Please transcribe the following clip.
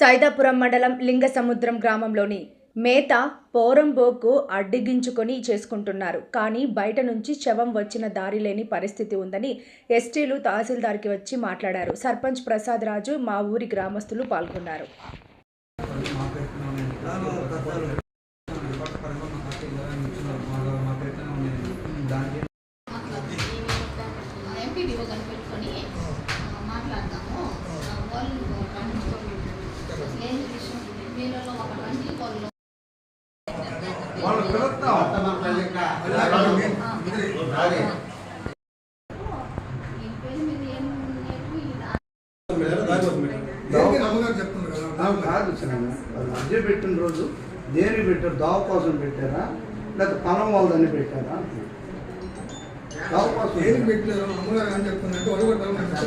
సైదాపురం మండలం లింగసముద్రం గ్రామంలోని మేత పోరంబోకు అడ్డిగించుకొని చేసుకుంటున్నారు. కానీ బయట నుంచి శవం వచ్చిన దారి లేని పరిస్థితి ఉందని ఎస్టీలు తహసీల్దార్కి వచ్చి మాట్లాడారు. సర్పంచ్ ప్రసాద్ రాజు మా ఊరి గ్రామస్తులు పాల్గొన్నారు. మాట్లాడదాము వాళ్ళు కదా? అద్దె పెట్టిన రోజు దేని పెట్టారు? దావ కోసం పెట్టారా? లేకపోతే పొలం వాళ్ళదని పెట్టారా? దావ కోసం దేనికి పెట్టారు? అమ్మగారు ఏం చెప్తున్నారు? ఒడగొట్టాలని చేస్తే